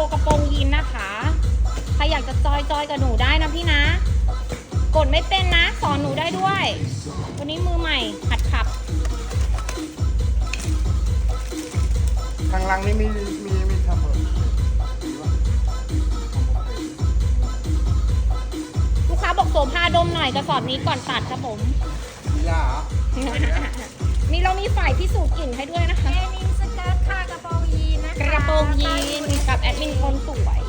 วกระโปรงยีนนะคะ ใครอยากจะจอยจอยกับหนูได้นะพี่นะ กดไม่เป็นนะ สอนหนูได้ด้วย วันนี้มือใหม่หัดขับ ทางลังนี่มีมีมีทำเหรอลูกค้าบอกโสภาดมหน่อยกระสอบนี้ก่อนตัดครับผม มีล่าเหรเรามีฝ่ายพิสูจน์กลิ่นให้ด้วยนะคะ แอนิมสกิร์ค่ะ ระโปรงยีนกับแอดมินคนสวย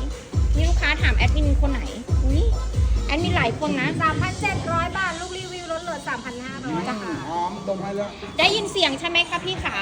นี่ลูกค้าถามแอดมินคนไหนอุ้ยแอดมินหลายคนนะ 3,700 บาท ลูกรีวิวลดเหลือ 3,500 นะคะ หอมตรงไปเแล้ว ได้ยินเสียงใช่ไหมคะพี่ขา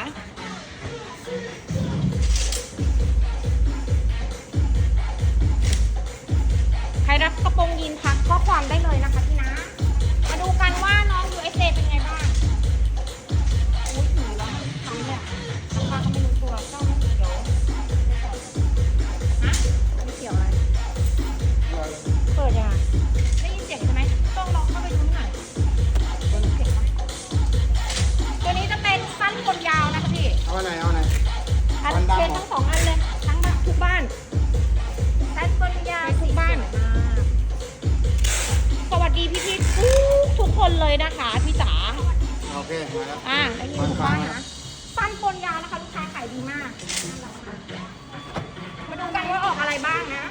บ้างนะ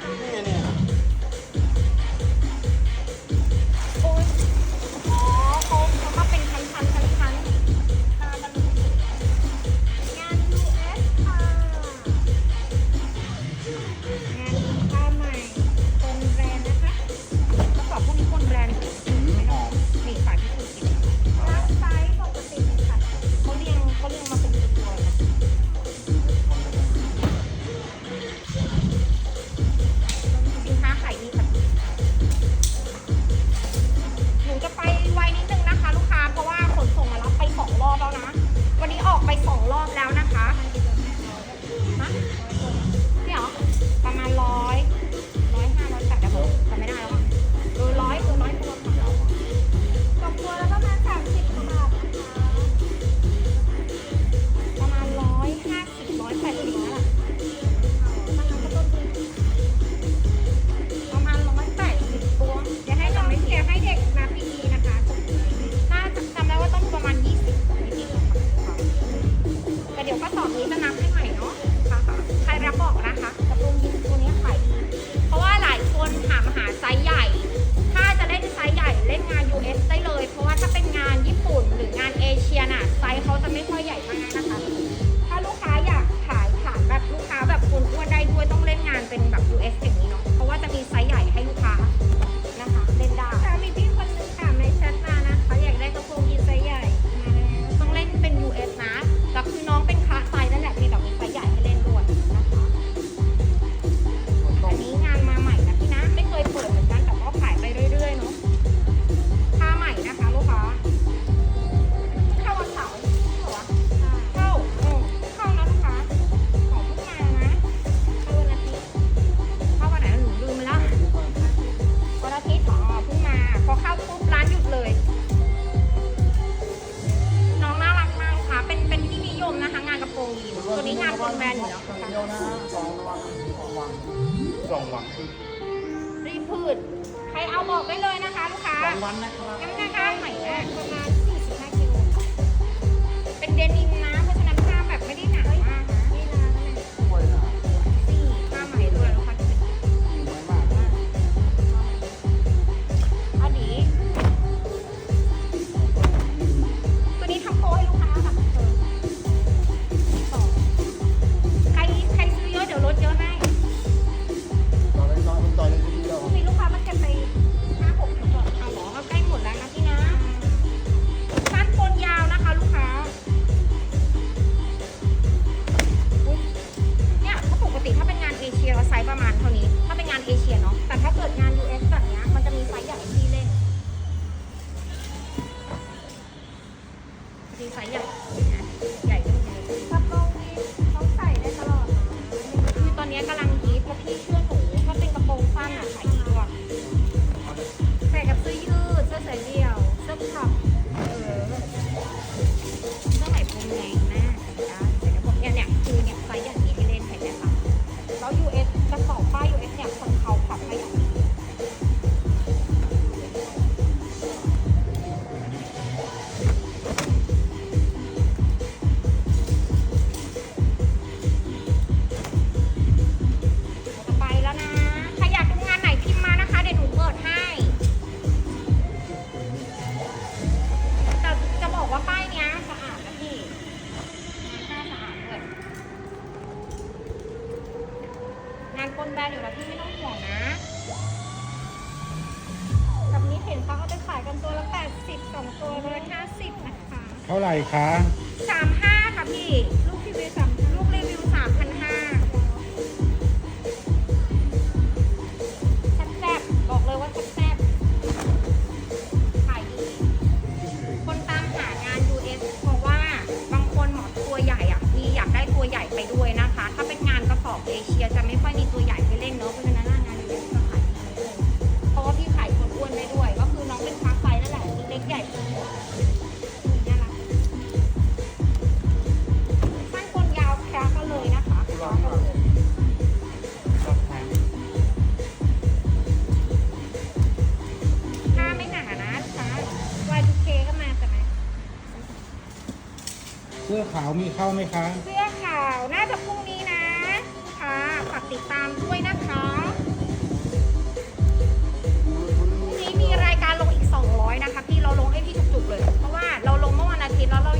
นี่ บนแบรนด์อยู่แล้วพี่ไม่ต้องห่วงนะแบบนี้เห็นเขาเขาจะขายกันตัวละ 80สองตัวเลย50 นะคะ เท่าไหร่คะ 35 ค่ะพี่ ขาวมีเข้าไหมคะเสื้อขาวน่าจะพรุ่งนี้นะค่ะฝากติดตามด้วยนะคะพรุ่งนี้มีรายการลงอีก 200 นะคะพี่เราลงให้พี่จุกๆเลย เพราะว่าเราลงเมื่อวันอาทิตย์แล้วเรา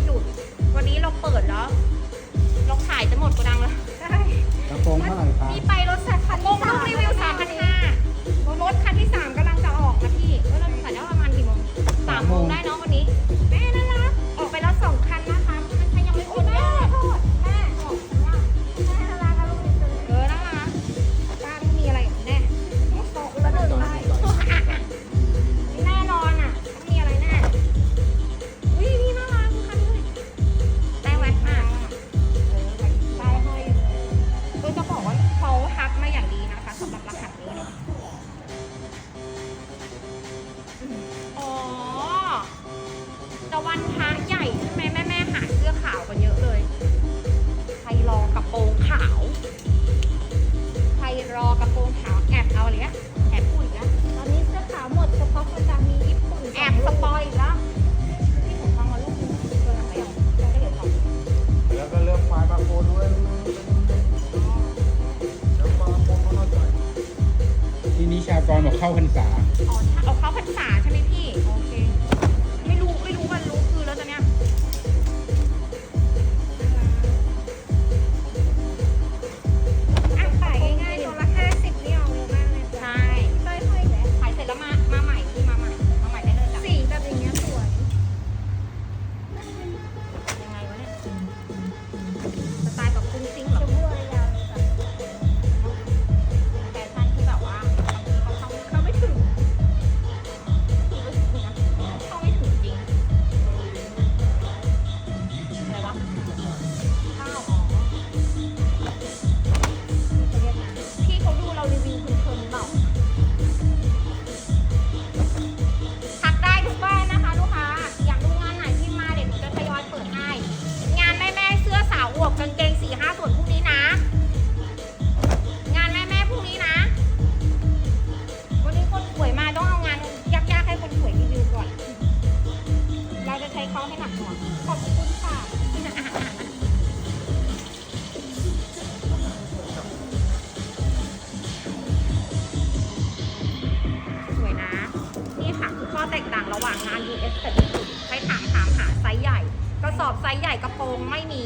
แตกต่างระหว่างงาน US กับญี่ปุ่นใช้ถามถามหาไซส์ใหญ่ กระสอบไซส์ใหญ่กระโปรงไม่มี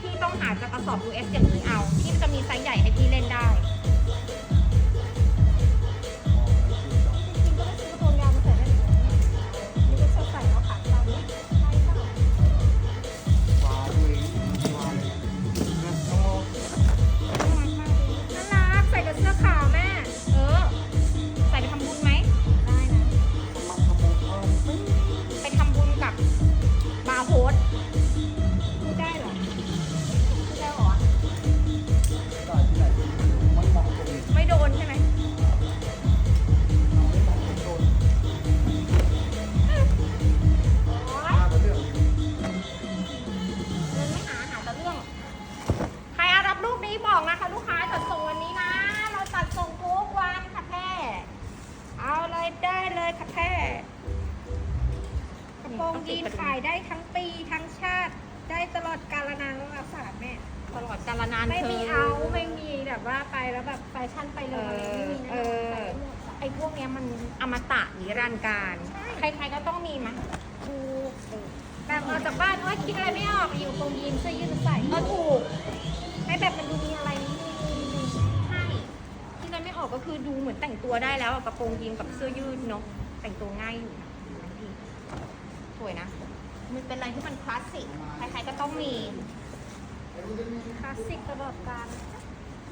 พี่ต้องหาจากกระสอบ US อย่างนี้เอา ที่จะมีไซส์ใหญ่ให้พี่เล่นได้ ไม่มีเอาไม่มีแบบว่าไปแล้วแบบแฟชั่นไปเลยไม่มีนะเออไอพวกเนี้ยมันอมตะนิรันดร์การ ใครๆก็ต้องมีมั้ยถูกแบบออกจากบ้านว่าคิดอะไรไม่ออกอยู่ตรงยีนเสื้อยืดใส่ก็ถูกให้แบบมันดูมีอะไรนิดนึงใช่ที่นั้ไม่ออกก็คือดูเหมือนแต่งตัวได้แล้วกระโปรงยีนกับเสื้อยืดเนาะแต่งตัวง่ายอยู่นะสวยนะ มันเป็นอะไรที่มันคลาสสิกใครๆก็ต้องมี คลาสสิกตลอดกาล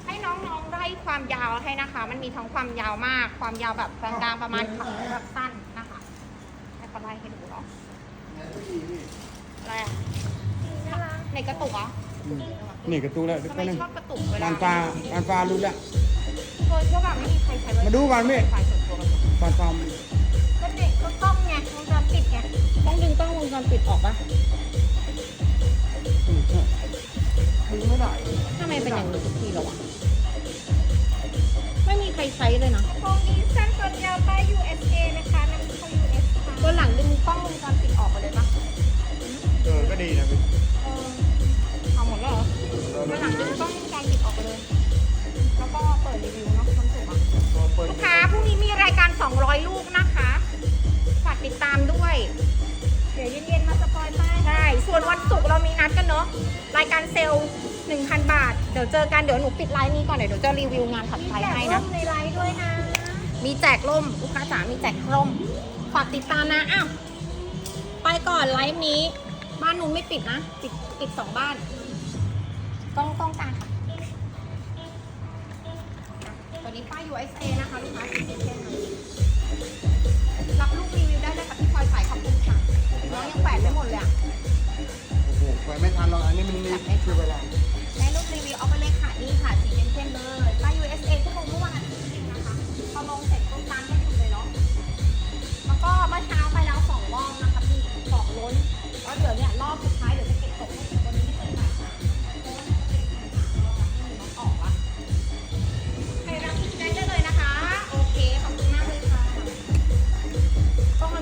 ให้น้องๆได้ความยาวให้นะคะ มันมีทั้งความยาวมาก ความยาวแบบกลางๆประมาณขาแบบสั้นนะคะให้เขาไล่ให้ดูเนาะอะไรอะน่ารักในกระตุกเหรออืมนี่กระตูแล้วทำก็ไมนึงชอบกระตุกเวลาบานปลาบานปลารู้แล้วโดยที่แบบไม่มีใครใช้ไว้มาดูก่อนพี่ไฟส่วนตัวกันหมดบานปลาก็เด็กก็กล้องไงวงจรปิดไงต้องดึงกล้องวงจรปิดออกปะอืมใช่ดู ไม่ได้ทำไมเป็นอย่างนี้ทุกทีแล้วอะไม่มีใครใช้เลยนะกระโปรงนี้สั้นกว่ายาวป้าย USA นะคะนำเข้า US ค่ะตัวหลังดึงกล้องวงจรปิดออกไปเลยปะเออ ก็ดีนะพี่เออเอาหมดแล้วเหรอตัวหลังดึงกล้องวงจรปิดออกไปเลย แล้วก็เปิดรีวิวเนาะความสุขอะเปิดลูกค้าพรุ่งนี้มีรายการ 200 ลูกนะคะ ฝากติดตามด้วยเดี๋ยวเย็นๆมาสปอยป้ายใช่ส่วนวันศุกร์เรามีนัดกันเนาะรายการเซลล์1,000 บาท เดี๋ยวเจอกันเดี๋ยวหนูปิดไลน์นี้ก่อนเดี๋ยวจะรีวิวงานถัดมีไปแจกให้ร่นะมในไลฟ์ด้วยนะ มีแจกร่มลูกค้าจ๋ามีแจกร่มฝากติดตามนะอ้าวไปก่อนไลฟ์นี้ บ้านนู้นไม่ปิดนะปิดปิดสองบ้านกล้องกล้องกลางค่ะตัวนี้ป้าย USA นะคะลูกค้าสีเช่นนะรับ น้องยังแขวนไม่หมดเลยอะโอ้โหไปไม่ทันหรอกอันนี้มันมีคือเวลา